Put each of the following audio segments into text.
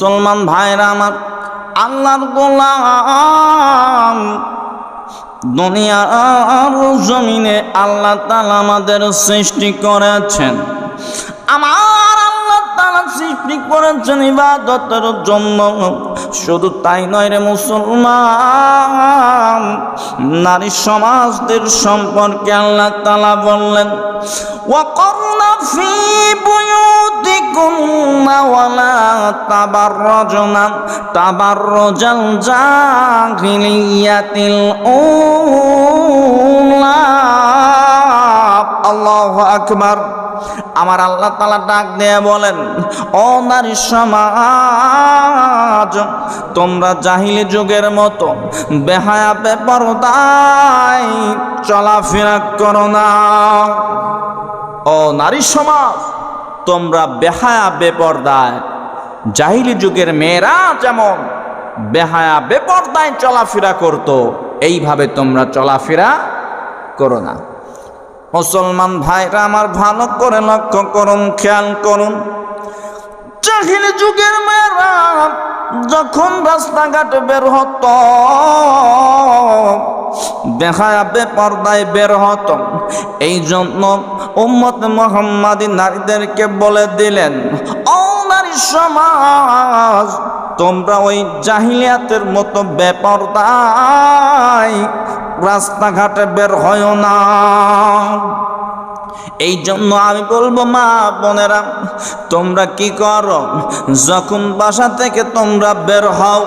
মুসলমান ভাইরা আমার আল্লাহর গোলাম। দুনিয়ার জমিনে আল্লাহ তালা আমাদের সৃষ্টি করেছেন। আমার আপনি করেছেন ইবাদতের জন্য। শুধু তাই নয় রে মুসলমান, নারী সমাজদের সম্পর্কে আল্লাহ তালা বললেন ওয়াকর্ণা ফি বুয়ুতিকুন ওয়ালা তাবাররাজনা, তাবাররাজাল জাহিলিয়াতিল উলা। আল্লাহু আকবার। আমার আল্লাহ তালা ডাক দিয়ে বলেন, ও নারী সমাজ, তোমরা জাহিলি যুগের মতো বেহায়া বেপরদায় চলাফেরা করো না। ও নারী সমাজ, তোমরা বেহায়া বেপরদায়, জাহিলি যুগের মেয়েরা যেমন বেহায়া বেপরদায় চলাফেরা করত, এইভাবে তোমরা চলাফেরা করো না। মুসলমান ভাইরা আমার ভালো করে লক্ষ্য করুন, খেয়াল করুন। যুগের মেয়েরা যখন রাস্তাঘাটে বের হতো, দেখায় বেপর্দায় বের হতো। এই জন্য উম্মত মোহাম্মদী নারীদেরকে বলে দিলেন, ও নারী সমাজ, তোমরা ওই জাহিলিয়াতের মতো বেপরদায় রাস্তাঘাটে বের হয় না। এই জন্য আমি বলব, মা বোনেরা, তোমরা কি করো? যখন বাসা থেকে তোমরা বের হও,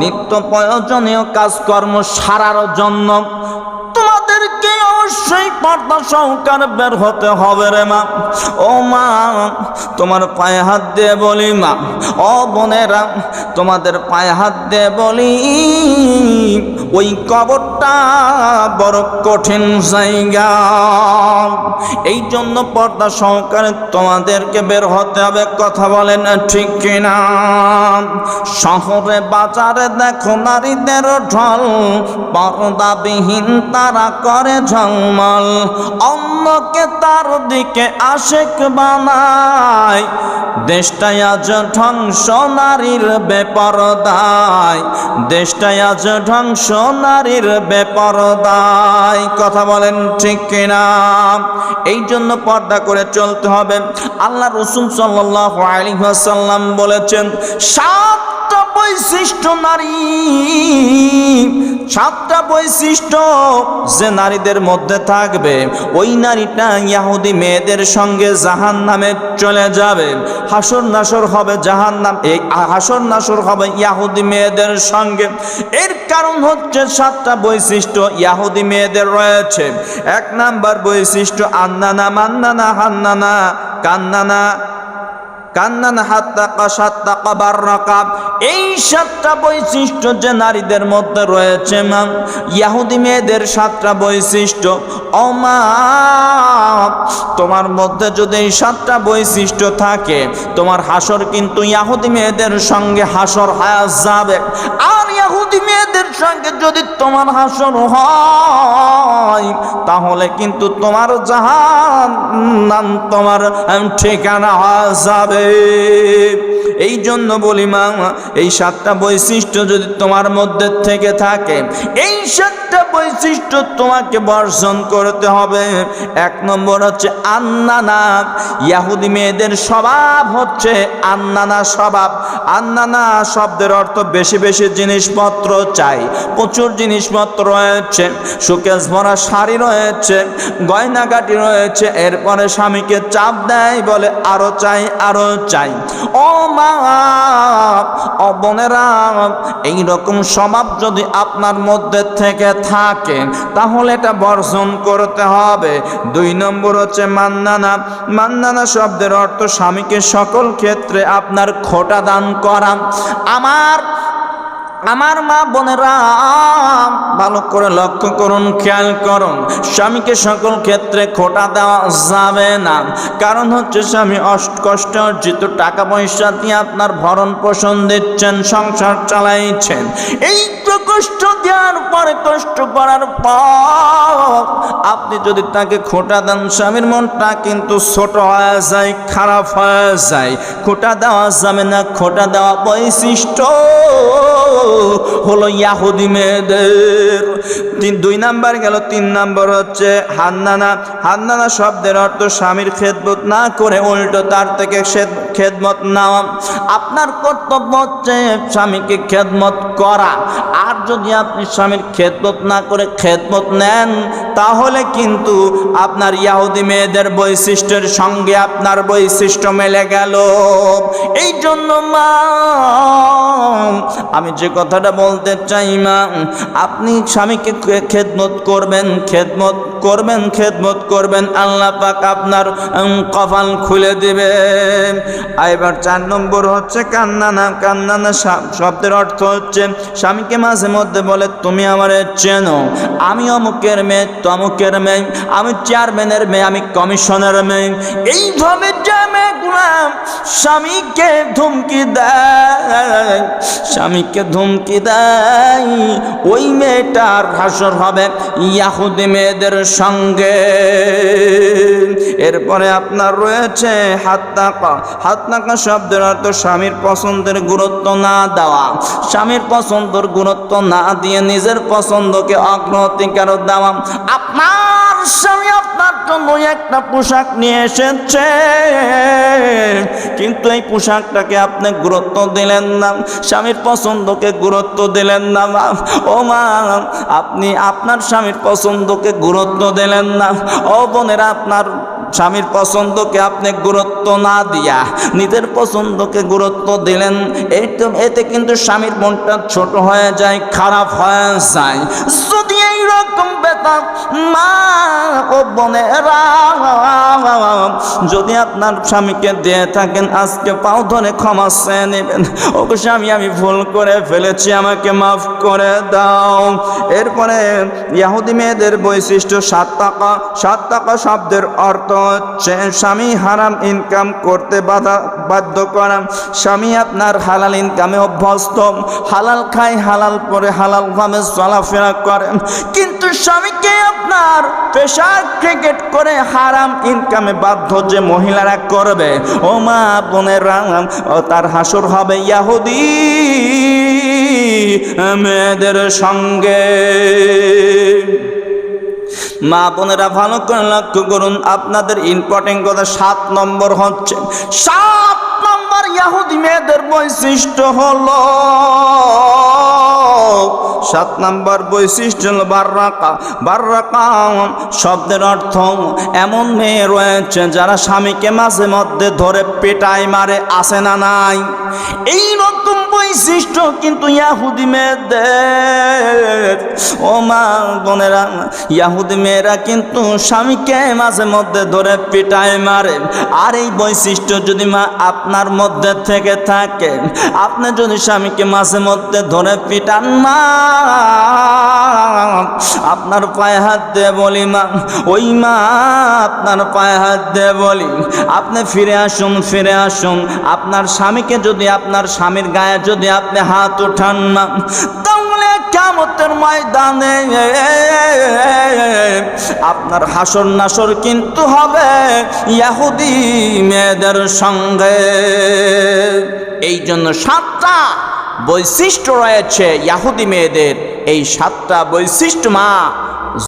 নিত্য প্রয়োজনীয় কাজকর্ম সারার জন্য তোমাদেরকে অবশ্যই পর্দা সহকার বের হতে হবে রে মা। ও মা, তোমার পায়ে হাত দিয়ে বলি মা। ও বোনেরা, তোমাদের পায়ে হাত দিয়ে বলি ওই কবরটা বড় কঠিন জায়গা। এই জন্য পর্দা সহকারে তোমাদেরকে বের হতে হবে, কথা বলেন ঠিক কিনা? শহরে, বাজারে দেখো নারীদের ঢল, পর্দাবিহীন তারা করে ঝলমল। অন্যকে তার দিকে আশেক বানায়, দেশটাই আজ ধ্বংস নারীর বেপরদায়। দেশটাই আজ ধ্বংস নারীর বেপরদায়, কথা বলেন ঠিক কিনা? এই জন্য পর্দা করে চলতে হবে। আল্লাহ রসুল সাল্লাহ আলী সাল্লাম বলেছেন, সাতটা বৈশিষ্ট্য নারী সাতটা বৈশিষ্ট্য যে নারীদের মধ্যে থাকবে। ওই নারীটা ইয়াহুদি মেয়েদের সঙ্গে জাহান নামে চলে যাবে। হাসর নাসর হবে জাহান নাম এই হাসর নাসর হবে ইয়াহুদি মেয়েদের সঙ্গে। এর কারণ হচ্ছে সাতটা বৈশিষ্ট্য ইয়াহুদি মেয়েদের রয়েছে। এক নাম্বার বৈশিষ্ট্য, আন্নানা, মান্নানা, হান্নানা, কান্নানা। কান্নান হাত্তাকা সাত্তাকা বাররাকাব এই সাতটা বৈশিষ্ট্য যে নারীদের মধ্যে রয়েছে, মা। ইয়াহুদি মেয়েদের সাতটা বৈশিষ্ট্য। অমা তোমার মধ্যে যদি এই সাতটা বৈশিষ্ট্য থাকে, তোমার হাসর কিন্তু ইয়াহুদি মেয়েদের সঙ্গে হাসর হায়া যাবে। আর ইয়াহুদি মেয়েদের সঙ্গে যদি তোমার হাসর হয় তাহলে কিন্তু তোমার জাহান নাম তোমার ঠিকানা যাবে। এই জন্য বলি মা, এই সাতটা বৈশিষ্ট্য যদি তোমার মধ্যে থেকে থাকে, এই সাতটা বৈশিষ্ট্য তোমাকে বর্জন করতে হবে। এক নম্বর হচ্ছে আন্নানা, ইয়াহুদি মেয়েদের স্বভাব হচ্ছে আন্নানা স্বভাব। আন্নানা শব্দের অর্থ বেশি বেশি জিনিসপত্র চাই, প্রচুর জিনিসপত্র রয়েছে, সুকেশ ভরা শাড়ি রয়েছে, গয়নাগাটি রয়েছে, এরপরে স্বামীকে চাপ দেয় বলে আরও চাই আরও চাই। ও মা ও বোনেরা এইরকম স্বভাব যদি আপনার মধ্যে থেকে থাকে, তাহলে এটা বর্জন করতে হবে। দুই নম্বর হচ্ছে মান্নানা। মান্নানা শব্দের অর্থ স্বামীকে সকল ক্ষেত্রে আপনার খোটা দান করা। আমার আমার মা বোনেরা, ভালো করে লক্ষ্য করুন, খেয়াল করুন, স্বামীকে সকল ক্ষেত্রে খোটা দেওয়া যাবে না। কারণ হচ্ছে স্বামী কষ্ট অর্জিত টাকা পয়সা দিয়ে আপনার ভরণ পোষণ দিচ্ছেন, সংসার চালাইছেন। এই কষ্ট দেওয়ার পরে কষ্ট করার পর আপনি যদি তাকে খোটা দেন, স্বামীর মনটা কিন্তু ছোট হয়ে যায়, খারাপ হয়ে যায়। খোটা দেওয়া যাবে না, খোটা দেওয়া বৈশিষ্ট্য হলো ইয়াহুদি মেয়েদের। তিন দুই নাম্বার গেল, তিন নাম্বার হচ্ছে হান্নানা। হান্নানা শব্দের অর্থ স্বামীর খেদমত না করে উল্টো তার থেকে খেদ- খেদমত নেওয়া আপনার কর্তব্য হচ্ছে স্বামীকে খেদমত করা। আর যদি আপনি স্বামীর খেদমত না করে খেদমত নেন, তাহলে কিন্তু আপনার ইয়াহুদি মেয়েদের বৈশিষ্ট্যের সঙ্গে আপনার বৈশিষ্ট্য মেলে গেল। এই জন্য মা, আমি যে কথাটা বলতে চাই মা, আপনি স্বামীকে খেদমত করবেন, খেদমত করবেন, খেদমত করবেন, আল্লাহ পাক আপনার কপাল খুলে দিবে। আর এবার চার নম্বর হচ্ছে কান্নানা। কান্নানা শব্দের অর্থ হচ্ছে, স্বামীকে মাঝে মধ্যে বলে, তুমি আমার চেনো। আমি অমুকের মেয়ে, তমুকের মেয়ে। আমি চেয়ারম্যানের মেয়ে, আমি কমিশনের মেয়ে। এইভাবে যে স্বামীকে ধুমকি দেয়। স্বামীকে ধুমকি দেয়। ওই মেয়েটার হাসর হবে ইয়াহুদি মেয়েদের সঙ্গে। এরপরে আপনার রয়েছে হাত নাকা। হাত নাকা শব্দের অর্থ স্বামীর পছন্দের গুরুত্ব না দেওয়া। স্বামীর পছন্দর গুরুত্ব না দিয়ে নিজের পছন্দকে অগ্রাধিকার দেওয়া। আপনার স্বামী জন্য একটা পোশাক নিয়ে এসেছে। কিন্তু এই পোশাকটাকে আপনি গুরুত্ব দিলেন না, স্বামীর পছন্দকে গুরুত্ব দিলেন না ও মা, আপনি আপনার স্বামীর পছন্দকে গুরুত্ব দিলেন না। ও বোনেরা, আপনার স্বামীর পছন্দকে আপনি গুরুত্ব না দিয়া নিজের পছন্দকে গুরুত্ব দিলেন। এই এতে কিন্তু স্বামীর মনটা ছোট হয়ে যায়, খারাপ হয়ে যায়। যদি এইরকম বেতন মা বোনেরা। যদি আপনার স্বামীকে দিয়ে থাকেন, আজকে পাও ধরে ক্ষমা চেয়ে নেবেন। ও স্বামী, আমি ভুল করে ফেলেছি, আমাকে মাফ করে দাও। এরপরে ইয়াহুদি মেয়েদের বৈশিষ্ট্য, সাত টাকা। সাত টাকা শব্দের অর্থ হচ্ছে, স্বামী হারাম ইনকাম করতে বাধা, বাধ্য করা। স্বামী আপনার হালাল ইনকামে অভ্যস্ত। হালাল খায়, হালাল পরে হালাল ভাবে চলাফেরা করেন। কিন্তু স্বামীকে আপনার পেশার ক্রিকেট করে হারাম ইনকামে বাধ্য যে মহিলারা করবে। ও মা, বোনেরা, ও তার হাসর হবে ইয়াহুদি, মেয়েদের সঙ্গে। মা, বোনেরা, ভালো করে লক্ষ্য করুন, আপনাদের ইম্পর্টেন্ট কথা সাত নম্বর হচ্ছে, সাত নম্বর ইয়াহুদি মেয়েদের বৈশিষ্ট্য হলো সাত নাম্বার বৈশিষ্ট্য হল বার্রাকা। বার্রাকা শব্দের অর্থ এমন মেয়ে রয়েছে যারা স্বামীকে মাঝে মধ্যে ধরে পেটায় মারে আসে না নাই? এই রকম বৈশিষ্ট্য কিন্তু ইয়াহুদি মেয়েদের। ও মা বোনেরা, ইয়াহুদি মেয়েরা কিন্তু স্বামীকে মাঝে মধ্যে ধরে পিটায় মারে। আর এই বৈশিষ্ট্য যদি মা আপনার মধ্যে থেকে থাকে, আপনি যদি স্বামীকে মাঝে মধ্যে ধরে পিটান মা আপনার পায়ে হাত দিয়ে বলি, মা, ওই মা, আপনার পায়ে হাত দিয়ে বলি, আপনি ফিরে আসুন ফিরে আসুন। আপনার স্বামীকে যদি, আপনার স্বামীর গায়ে যদি আপনি হাত উঠান না তাহলে কামতের ময়দানে আপনার হাসর নাসর কিন্তু হবে ইয়াহুদি মেয়েদের সঙ্গে। এই জন্য সাতটা বৈশিষ্ট্য রয়েছে ইয়াহুদি মেয়েদের। এই সাতটা বৈশিষ্ট্য মা